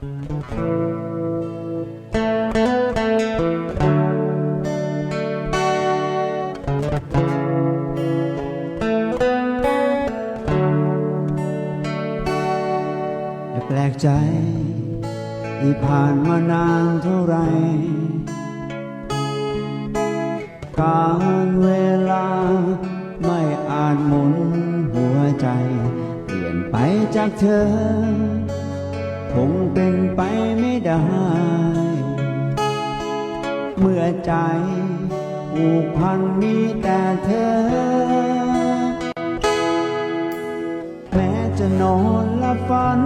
อย่าแปลกใจที่ผ่านมานานเท่าไร การเวลาไม่อาจหมุนหัวใจ เปลี่ยนไปจากเธอ คงเป็นไปไม่ได้ เมื่อใจผูกพันมีแต่เธอ แม้จะนอนลับฝัน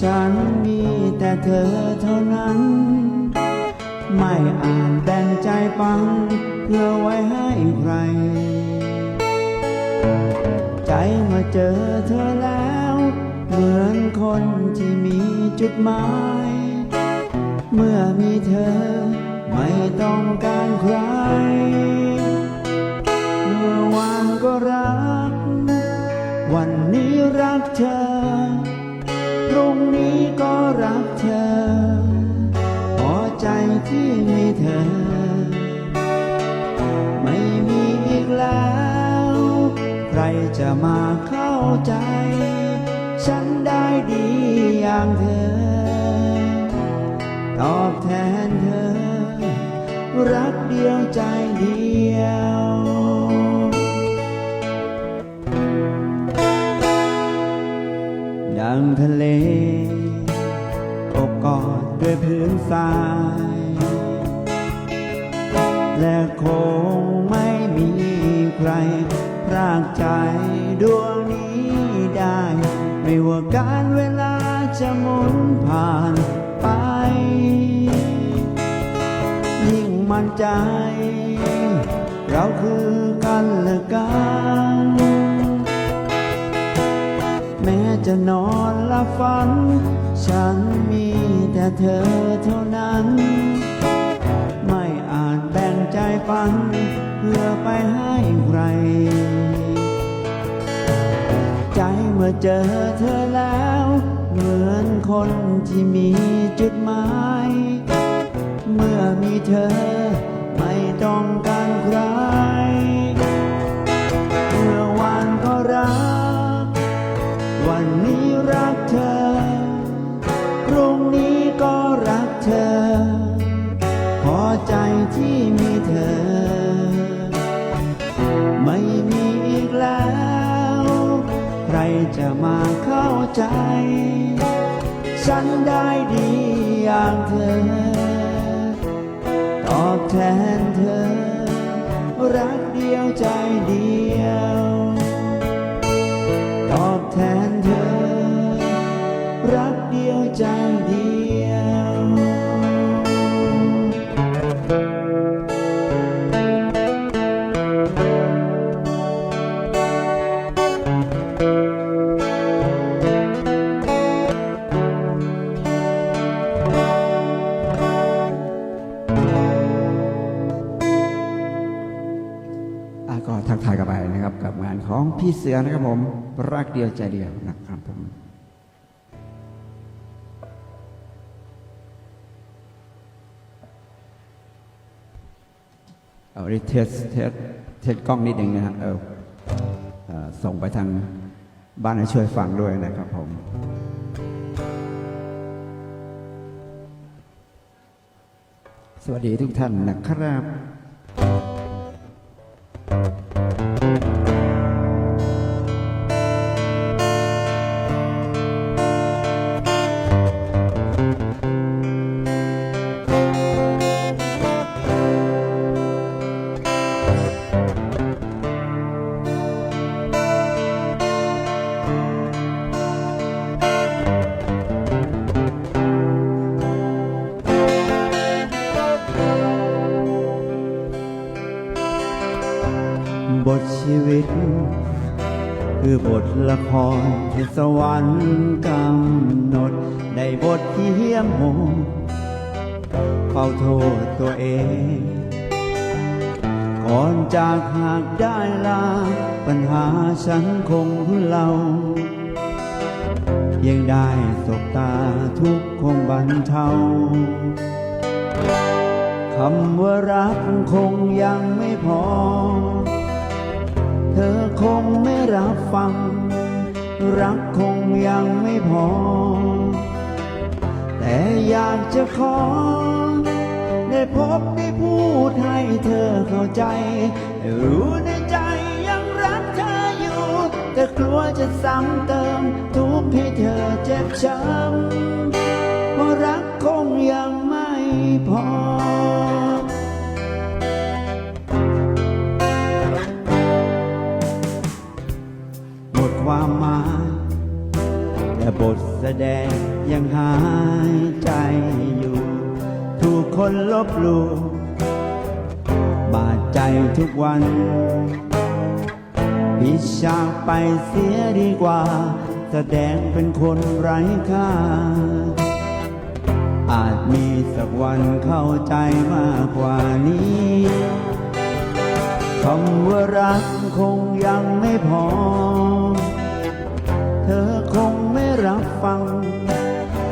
ฉันมีแต่เธอเท่านั้น ไม่อาจแบ่งใจปังเพื่อไว้ให้ใคร ใจมาเจอเธอแล้ว เหมือนคน จุดหมาย เมื่อมีเธอไม่ต้องการใคร เมื่อวานก็รัก วันนี้รักเธอ พรุ่งนี้ก็รักเธอ พอใจที่มีเธอ ไม่มีอีกแล้ว ใครจะมาเข้าใจ ฉันได้ดีอย่างเธอ รักเดียวใจเดียวดังทะเลอบกอดด้วยพื้นทราย และคงไม่มีใครพรากใจดวงนี้ได้ ไม่ว่าการเวลาจะหมุนผ่านไป มั่นใจ เราคือกันและกันแม้จะนอนลับฝัน ฉันมีแต่เธอเท่านั้น ไม่อาจแบ่งใจปัน เพื่อไปให้ใคร ใจเมื่อเจอเธอแล้ว เหมือนคนที่มีจุดหมาย เมื่อมีเธอ ไม่ต้องการใคร เมื่อวานก็รัก วันนี้รักเธอ พรุ่งนี้ก็รักเธอพอใจที่มีเธอ ไม่มีอีกแล้ว ใครจะมาเข้าใจ ฉันได้ดีอย่างเธอ อบแทนเธอ รักเดียวใจเดียว พี่เสือนะครับผมรักเดียวใจเดียวนะครับผมเอาดิเทสเทสเทสกล้องนิดหนึ่งนะฮะเออเอ่อส่งไปทางบ้านให้ช่วยฟังด้วยนะครับผมสวัสดีทุกท่านนะครับ ชีวิต คือบทละครที่สวรรค์กำหนดในบทที่เหี้ยมโหดเฝ้าโทษตัวเอง ก่อนจากหากได้ลา ปัญหาฉันคงเพื่อเรายังได้สบตาทุกคงบรรเทาคำว่ารักคงยังไม่พอ เธอคงไม่รับฟัง รักคงยังไม่พอ แต่อยากจะขอ ได้พบได้พูดให้เธอเข้าใจ รู้ในใจยังรักเธออยู่ แต่กลัวจะซ้ำเติม ทุกข์ให้เธอเจ็บช้ำเพราะรักคงยังไม่พอ ถูกคนลบหลู่บาดใจทุกวันพิชากไปเสียดีกว่า แสดงเป็นคนไร้ค่า อาจมีสักวันเข้าใจมากกว่านี้คำว่ารักคงยังไม่พอ เธอคงไม่รับฟัง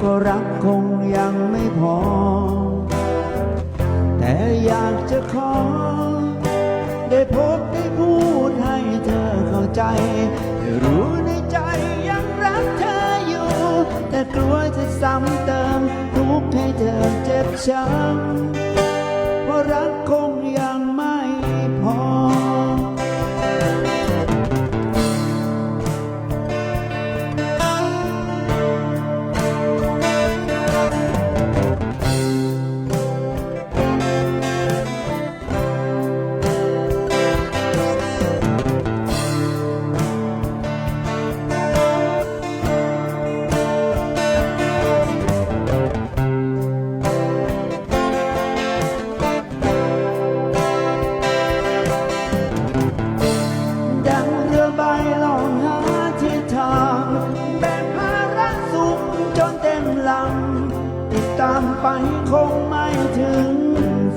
ก็รักคงยังไม่พอ อยากจะขอ ได้พบได้พูดให้เธอเข้าใจได้รู้ในใจยังรักเธออยู่ แต่กลัวจะซ้ำเติมทุกข์ให้เธอเจ็บช้ำเพราะรักคงยัง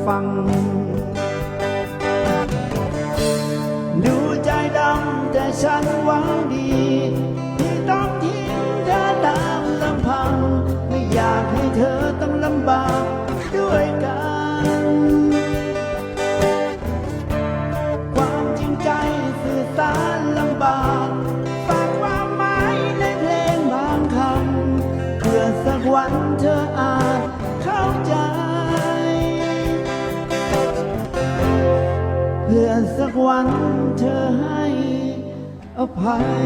ฟัง ดูใจดำแต่ฉันหวังดี พื่อสักวันเธอให้อภัย